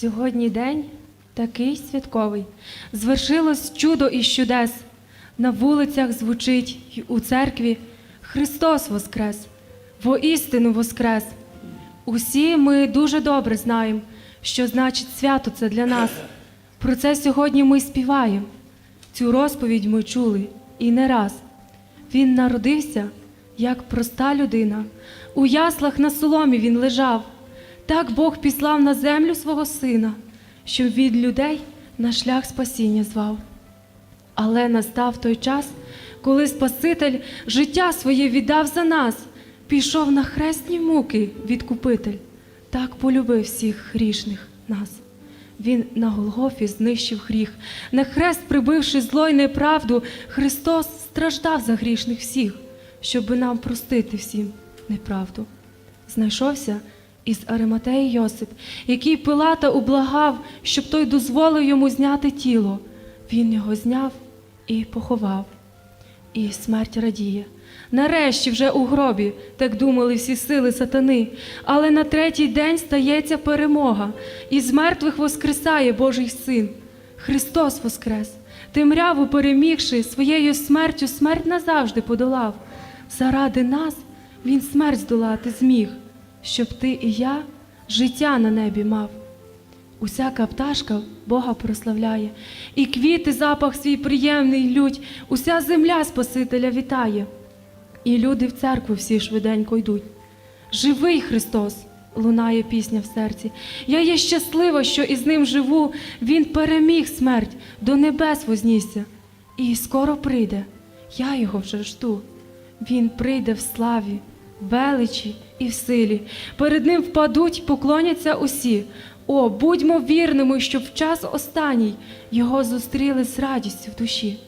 Сьогодні день такий святковий. Звершилось чудо і чудес. На вулицях звучить й у церкві Христос Воскрес, воістину Воскрес. Усі ми дуже добре знаємо, що значить свято це для нас. Про це сьогодні ми співаємо. Цю розповідь ми чули і не раз. Він народився, як проста людина. У яслах на соломі він лежав. Так Бог післав на землю свого сина, щоб від людей на шлях спасіння звав. Але настав той час, коли Спаситель життя своє віддав за нас, пішов на хресні муки відкупитель, так полюбив всіх грішних нас. Він на Голгофі знищив гріх, на хрест, прибивши зло й неправду, Христос страждав за грішних всіх, щоби нам простити всім неправду. Знайшовся із Ариматеї Йосип, який Пилата ублагав, щоб той дозволив йому зняти тіло. Він його зняв і поховав. І смерть радіє. Нарешті вже у гробі, так думали всі сили сатани. Але на третій день стається перемога, і з мертвих воскресає Божий син. Христос воскрес, темряву перемігши, своєю смертю смерть назавжди подолав. Заради нас Він смерть здолати зміг, щоб ти і я життя на небі мав. Усяка пташка Бога прославляє, і квіти запах свій приємний лють, уся земля Спасителя вітає, і люди в церкву всі швиденько йдуть. Живий Христос! лунає пісня в серці. Я є щаслива, що із ним живу. Він переміг смерть, до небес вознісся, і скоро прийде. Я його вже жду. Він прийде в славі, величі і в силі. Перед ним впадуть, поклоняться усі. О, будьмо вірними, щоб в час останній його зустріли з радістю в душі.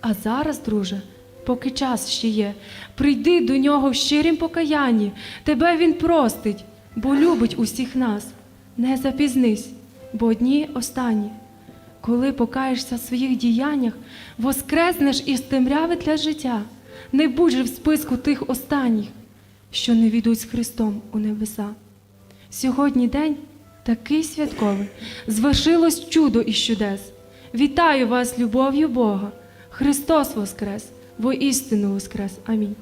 А зараз, друже, поки час ще є, прийди до нього в щирім покаянні, тебе він простить, бо любить усіх нас. Не запізнись, бо дні останні. Коли покаєшся в своїх діяннях, воскреснеш із темряви для життя, не будь же в списку тих останніх, що не війдуть з Христом у небеса. Сьогодні день такий святковий, звершилось чудо і чудес. Вітаю вас, любов'ю Бога! Христос Воскрес, воістину Воскрес. Амінь.